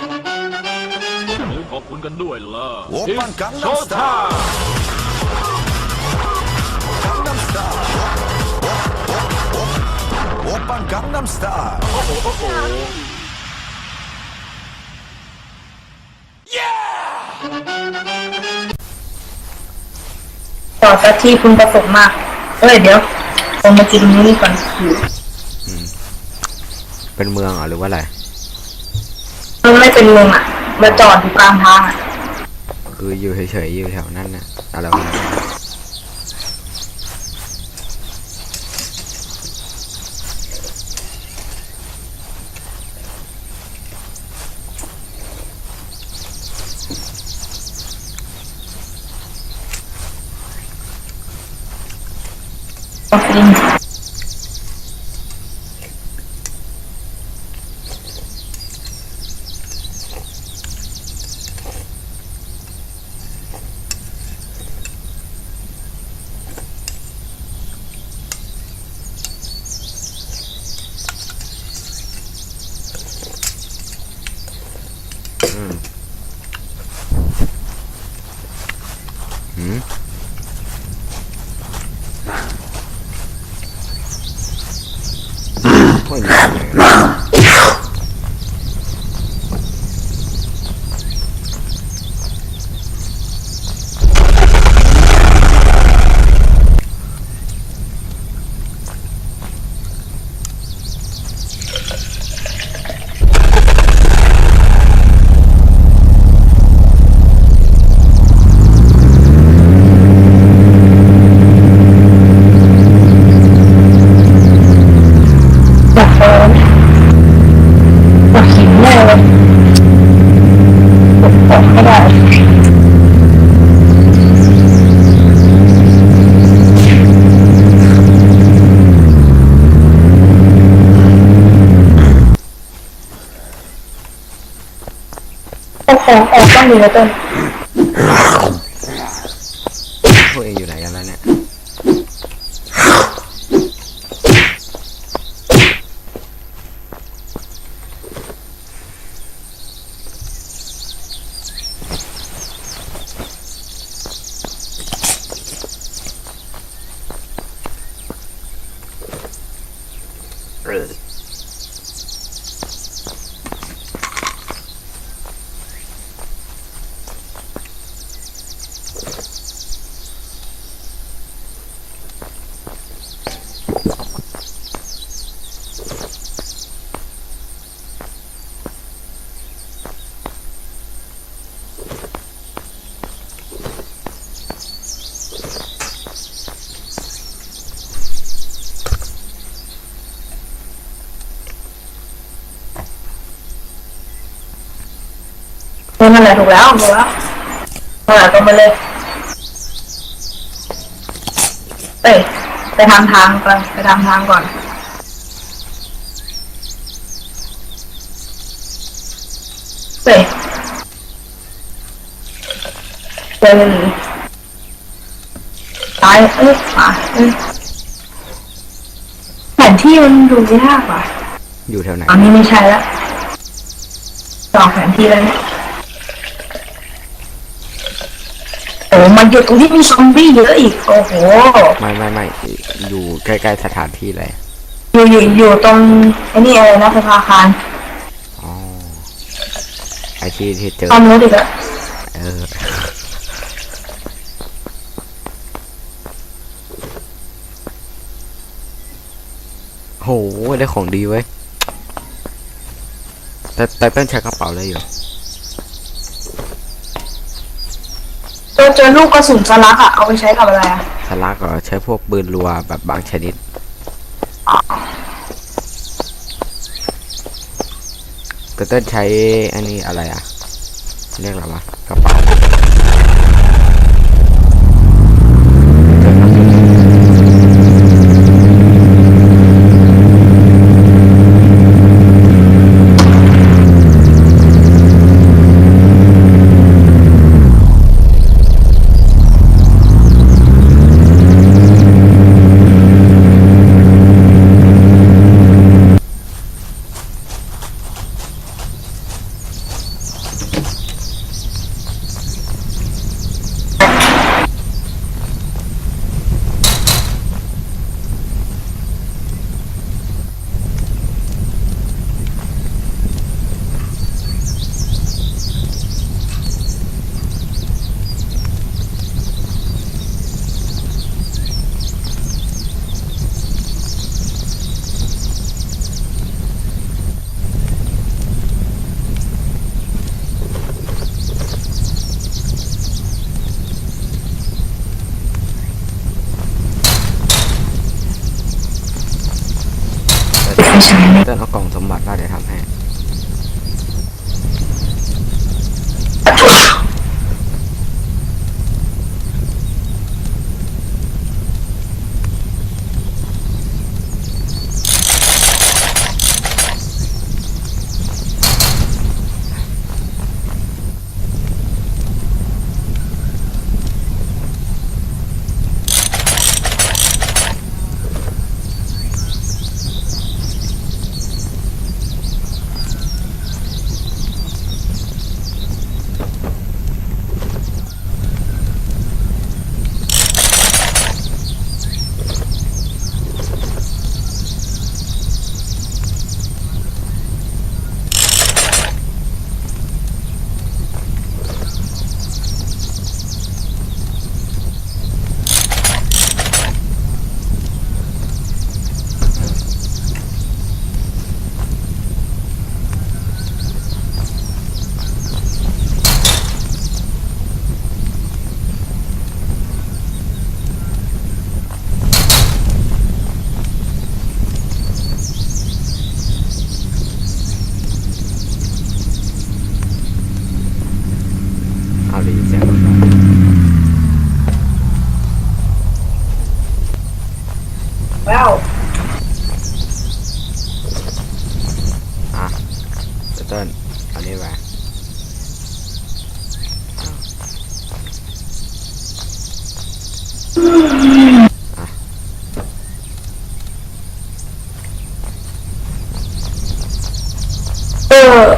หรือขอบคุณกันด้วยล่ะโอ้ปังกังโชน้ำว์สตาท่าร์ Gangnam Style. Oppa Gangnam Style. ต่อจากที่คุณประสบมาก เอ้ยเดี๋ยวผมมากินนี้ก่อนหิวเป็นเมืองเหรอหรือว่าอะไร มันไม่เป็นเมืองอะมาจอดอยู่กลางทางอะคืออยู่เฉยๆอยู่แถวนั้นน่ะอะไรวะก็กิน หืมโอ้ยนี่อะไรวะอยากเดินอยากหิวแน่เลยปวดไม่ได้ เอาของออกต้องมีนะต้น พวกเองอยู่ไหนกันแล้วเนี่ย เออนั่นแห ละถูกแล้วถูกแล้วนั่นแหละตรงไปเลยเอ้ยไปทางทางไปไปทางทางก่อนเอ้ยเดินหนีตายเอ้ยมาเอ้ยแผนที่มันดูยากว่ะอยู่แถวไหน อันนี้ไม่ใช่แล้วจองแผนที่แล้วเนี่ยโอ้ มันอยู่ตรงที่มีซอมบี้เยอะอีก โอ้โห ไม่ไม่ไม่อยู่ใกล้ๆสถานที่เลย อยู่อยู่อยู่ตรงไอ้นี่อะไรนะสภาคารอ๋อไอที่ที่เจอ ตอนนู้นอีกอะเออ โห ได้ของดีเว้ยแต่แต่เต้นใช้กระเป๋าเลยอยู่ เจอเจอลูกกระสุนสลักอะเอาไปใช้กับอะไรอะสลักก็ใช้พวกปืนรัวแบบบางชนิดแต่เต้นใช้อันนี้อะไรอะ เรียกอะไรวะกระเป๋า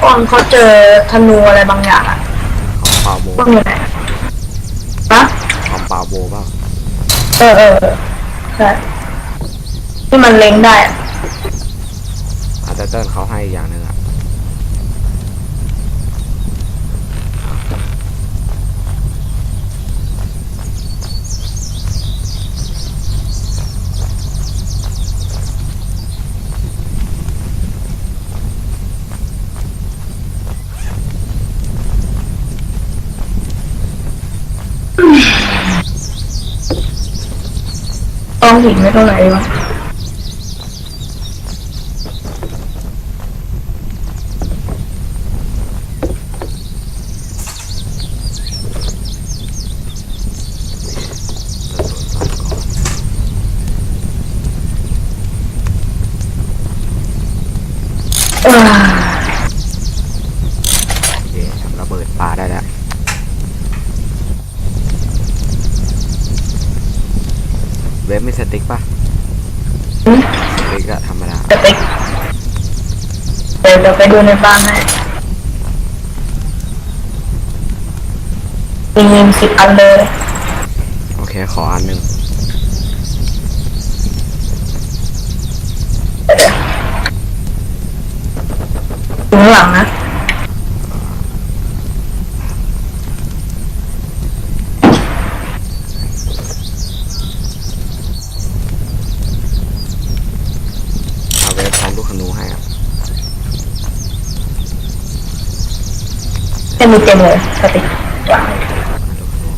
เอออ้อนเขาเจอธนูอะไรบางอย่างอะของปาโบอ้อนอยู่ไหนฮะของปาโบเปล่าเออเออเออใช่ที่มันเล็งได้อะอาแต่เติ้ลเขาให้อีกอย่างหนึ่งอะ ต้องไม่เท่าไหร่วะอ่า โอเคระเบิดปลาได้แล้ว เว็บมีสติ๊กปะอืมสติ๊กอะธรรมดาจะไปเดี๋ยวจะไปดูในบ้านให้มีเงินสิบอันเลย โอเคขออันหนึ่งถึงหลังนะ เอาเว็บพร้อมลูกขนูให้อะ จะมีเต็มเลยสติวาลูกขนู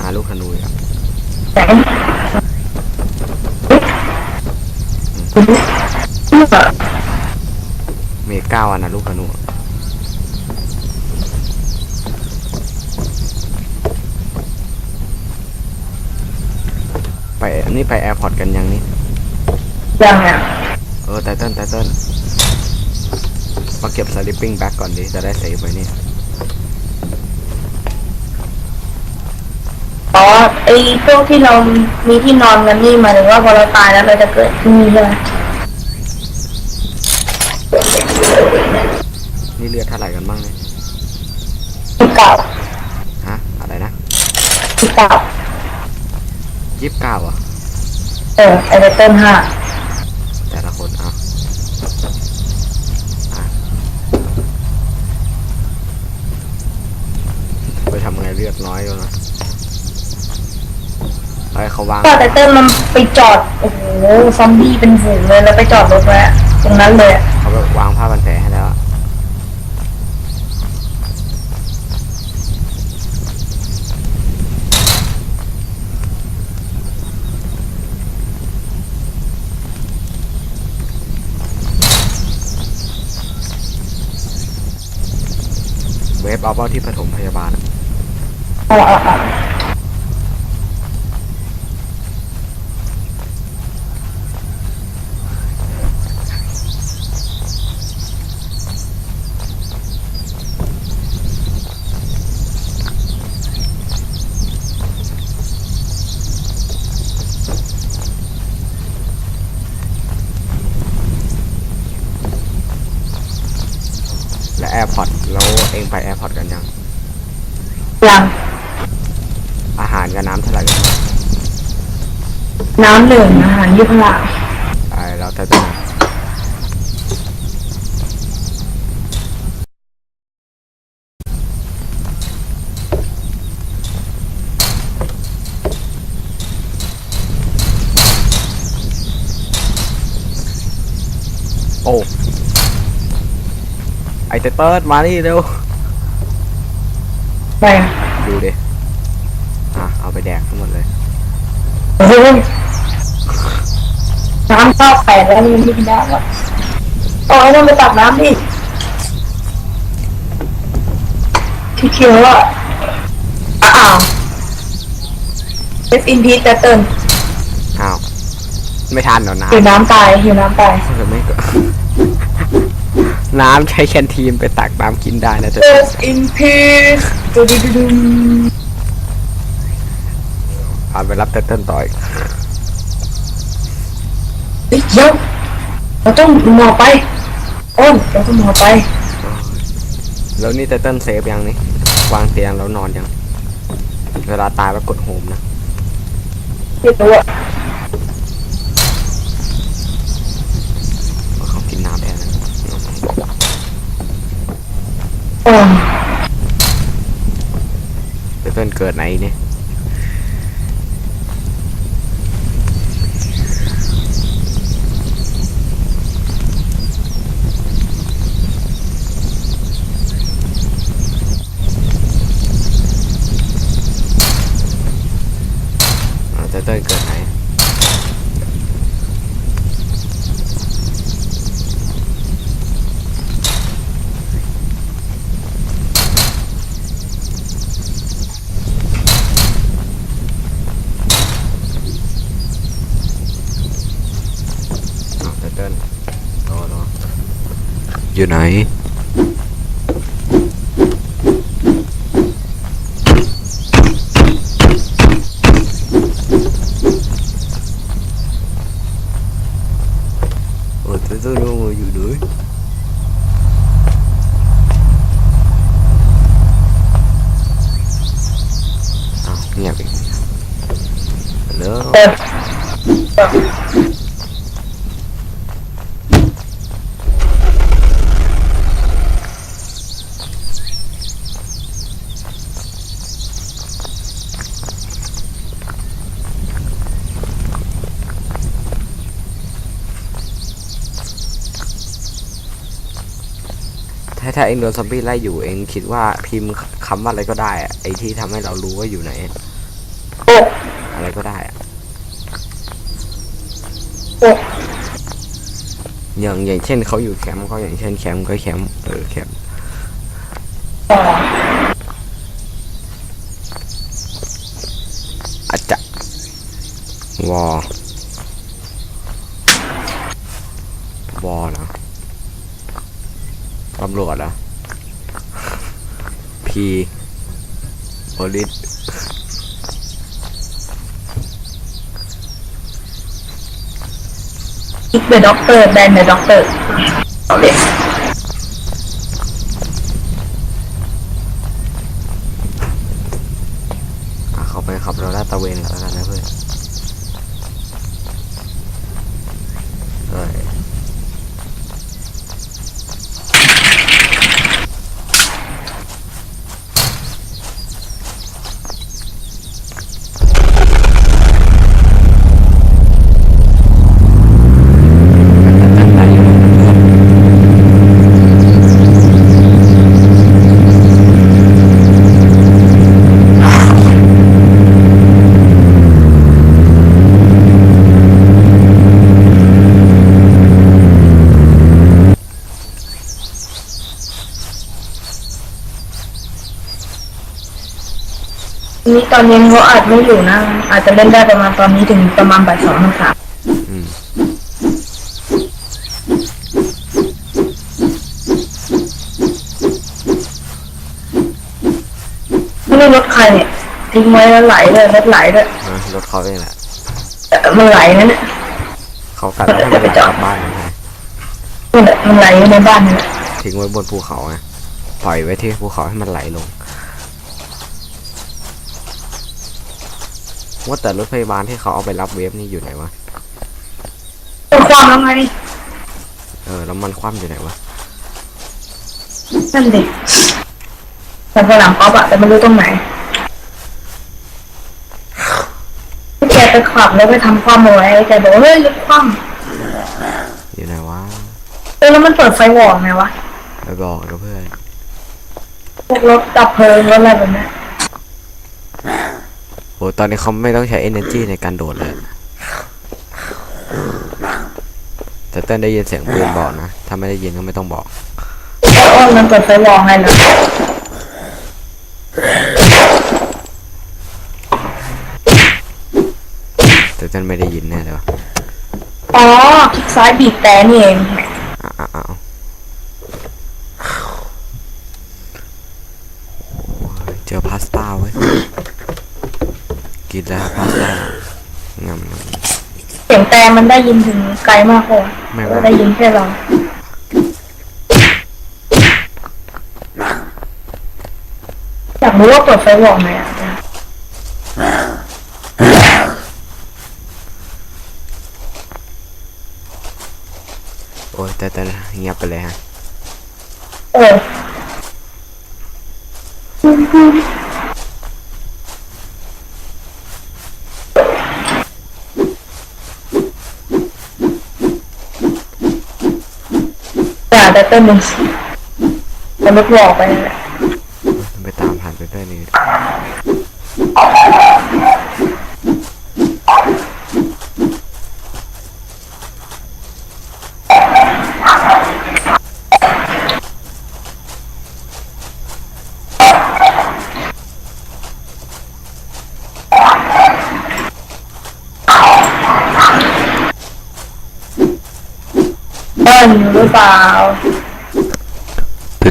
อ่าลูกขนูอีกอะแสงอืมมีเก้าอันนะลูกขนูไปนนี้ไปแอร์พอร์ตกันยังนี่ยังอะ ออไตเติ้ลไตเติ้ลมาเก็บสลิปปิ้งแบ็กก่อนดิ จะได้เซฟไว้นี่อ๋อไอ้พวกที่เรามีที่นอนกันนี่หมายถึงว่าพอเราตายแล้วเราจะเกิดที่นี่ใช่ไหมนี่เลือดเท่าไหร่กันบ้างเนี่ยที่เก่าฮะ อะไรนะที่เก่ายี่สิบเก้าอะ เออไอเติ้ลห้าแต่ละคนอะอะ ไปทำไงเลือดน้อยอยู่นะไอ้เขาวางก็ไอเติ้ลมันไปจอด โอ้โห ซอมบี้เป็นฝูงเลย แล้วไปจอดรถไว้อะตรงนั้นเลยอะเขาไปวางผ้าพันแผลให้แล้วอะเวฟเอาเป้าที่ปฐมพยาบาลอะ อ๋ออ๋ออ๋อ และแอร์พอร์ตแล้วเองไปแอร์พอร์ตกันยัง ยัง อาหารกับน้ำเท่าไหร่กันบ้าง น้ำหนึ่งอาหารยี่ห้อไอ้แล้วแต่ตัวโอ้ ไอเตเติร์ดมานี่เร็ว ไปอะดูดิอะ เอาไปแดกทั้งหมดเลยโอ้โห น้ำเข้าแปดแล้วมันไม่กินน้ำอะโอ้ยต้องไปตักน้ำดิที่เคียวอะอ้าวเอฟอินพีแต่เตินอ้าว ไม่ทันหรอกน้หิวน้ำตายหิวน้ำตายำเออไม่ก็ น้ำใช้แคนทีนไปตักน้ำกินได้นะแต่ Rest in peace ดูดูดูดูเอาไปรับเต้นต่ออีกเฮ้ยเดี๋ยวเราต้องหมอไปอ้นเราต้องหมอไปแล้วนี่เต้นเซฟยังนี่วางเตียงแล้วนอนยัง เวลาตายแล้วกดโฮมนะไม่รู้อะเอาเขากินน้ำแทนนะอ๋อเต้นเกิดไหนเนี่ย อ่าเต้นเกิดไหน อ้าวเต้นเต้นรอรอ อยู่ไหนโอ้เต้นเต้นลงมาอยู่ด้วยอ้าวเงียบอีกแล้ว เออ ถ้าเองโดนซอมบี้ไล่อยู่เองคิดว่าพิมพ์คำว่าอะไรก็ได้อะไอที่ทำให้เรารู้ว่าอยู่ไหน โอ้อะไรก็ได้อะโอ้อย่างอย่างเช่นเขาอยู่แคมป์เขาอย่างเช่นแคมป์ก็แคมป์เออแคมป์ต่ออาจจะวอวอเหรอตำรวจอะพีโอลิสอีกเดอะด็อกเตอร์แบนเดอะด็อกเตอร์เอาเลย อะเข้าไปขับเราลาดตระเวนกันแล้วกันนะเพื่อนเอ้ย นี่ตอน เย็นเขาอาจไม่อยู่นะ อาจจะเล่นได้ประมาณตอนนี้ถึงประมาณบ่ายสองถึงสามอืมไม่รู้รถใครเนี่ยทิ้งไว้แล้วไหลเลยรถไหลด้วยอะรถเขาเองแหละแต่มันไหลนั่นแหละเขากัดให้มันกลับบ้านนะฮะนั่นแหละมันไหลอยู่ในบ้านนี่แหละทิ้งไว้บนภูเขาไงปล่อยไว้ที่ภูเขาให้มันไหลลง ว่าแต่รถพยาบาลที่เขาเอาไปรับเวฟนี่อยู่ไหนวะเป็นความแล้วไงเออแล้วมันคว่ำอยู่ไหนวะนั่นดิแต่ไปหลังป๊อปอะแต่ไม่รู้ตรงไหนที่แกไปขับแล้วไปทำความเอาไว้แกบอกว่าเฮ้ยรถคว่อยู่ไหนวะำเออแล้วมันเปิดไฟวอร์ไงวะไปบอกกับเพื่อนพวกรถดับเพลิงรถอะไรแบบเนี้ย โอ้ตอนนี้เขาไม่ต้องใช้ energy ในการโดดเลยแต่เต้นได้ยินเสียงปืนบอกนะ ถ้าไม่ได้ยินก็ไม่ต้องบอกไอ้อ้อนมันเปิดไฟวอร์ไงล่ะแต่เต้นไม่ได้ยินแน่เลยวะคลิกซ้ายบีบแต่นี่เองอะอะอะโอ้ยเจอพาสต้าเว้ย กินแล้วพาสต้างำงเสียงแต่มันได้ยินถึงไกลมากเลยไม่ว่าได้ยินแค่เราอยากรู้ว่าเปิดไฟวอลไหมอะโอ้ยแต่แต่เงียบไปเลยฮะเออ ต่เต้นหนึ่งมันไม่บอกไปเลยไปตามผ่านไปด้วยนี่เต้นอยู่หรือเปล่า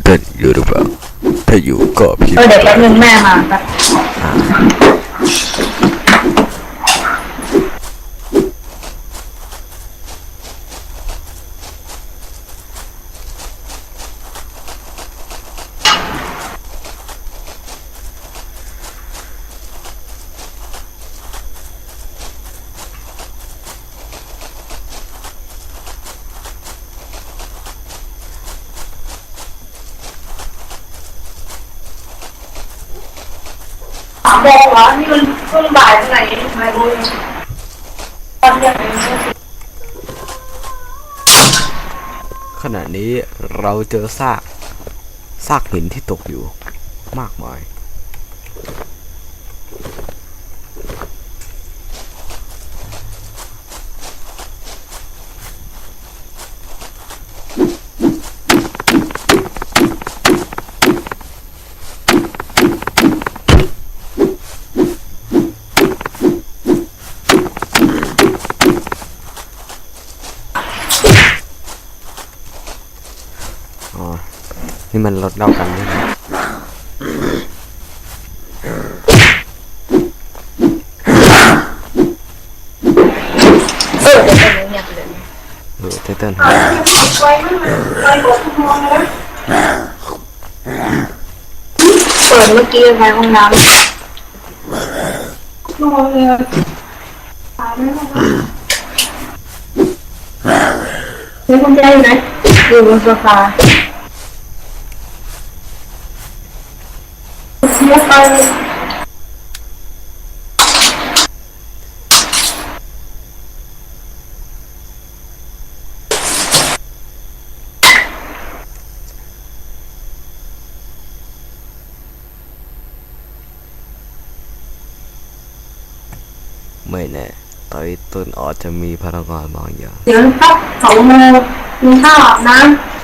เต้นอยู่หรือเปล่าถ้าอยู่ก็พิมเออเดี๋ยวแป๊บนึงแม่มาแป๊บ โมงเหรอนี่มันเพิ่งบ่ายเท่าไหร่ไม่รู้ตอนเย็นขณะนี้เราเจอซาก ซากหินที่ตกอยู่มากมาย มันรถเล่ากันนี่นะเออเดี๋ยวเป็นเงียบเต้นเต้นเปิดเมื่อกี้ไฟห้องน้ำนอนเลยถาไม่ได้เฮ้ยคุณแจอยู่ไหนอยู่บนโซฟาเสีย ไปไม่แน่ตอนนี้ต้นอาจจะมีพลังงานบางอย่าง เดี๋ยวครับสองโมงกินข้าวอาบน้ำ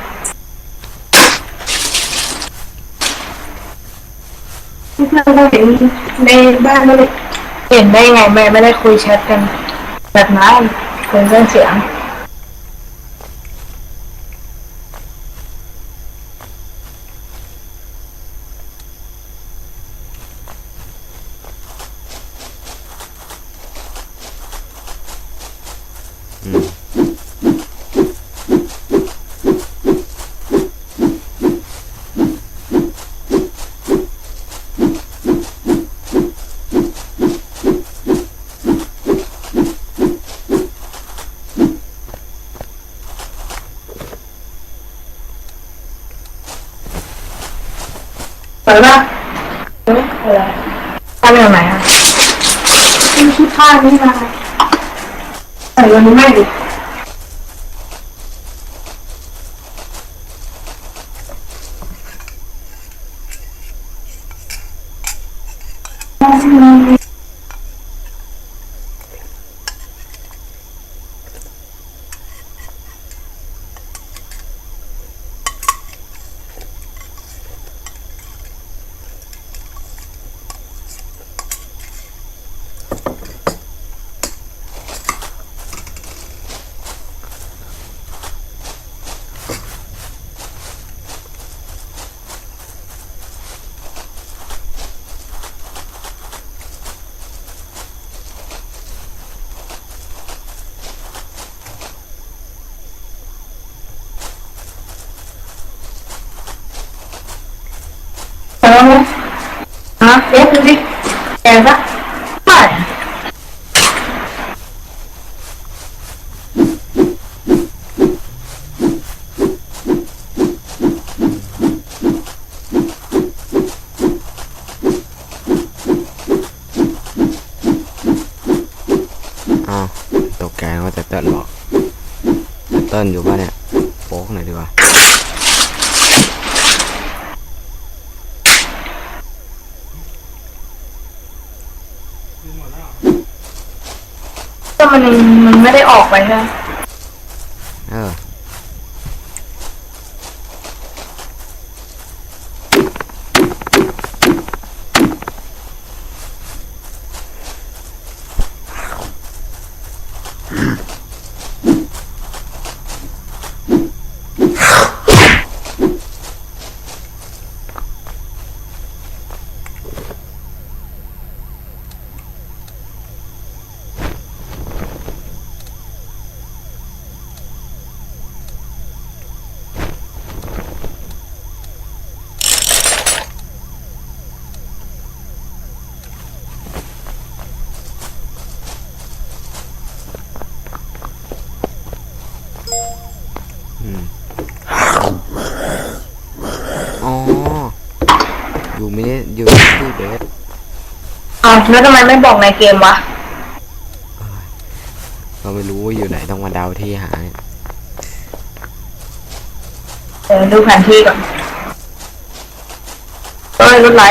เราก็เห็นในบ้านไม่ได้เห็นได้ไงแม่ไม่ได้คุยแชทกันแบบนั้นเป็นเรื่องเสียง เปิดป่ะเอ๊ะอะไรผ้าเรื่องไหนอะเป็นชุดผ้านี่มาใส่วันนี้ไม่ดิ แล้วไหมฮะเอ๊ะดูดิแกซะใช่อ้าวตกใจว่าแต่เติ้ลบอกแต่เติ้ลอยู่ป่ะเนี่ยโป๊กหน่อยดีกว่า ก็ มันมันไม่ได้ออกไปใช่ไหม เออ อืมอ๋อ อยู่ไม่ได้อยู่ที่เบส อ้าว แล้วทำไมไม่บอกในเกมวะ เราไม่รู้ว่าอยู่ไหนต้องมาเดาที่หาเนี่ยเดี๋ยวดูแผนที่ก่อนเอ้ยรถไหล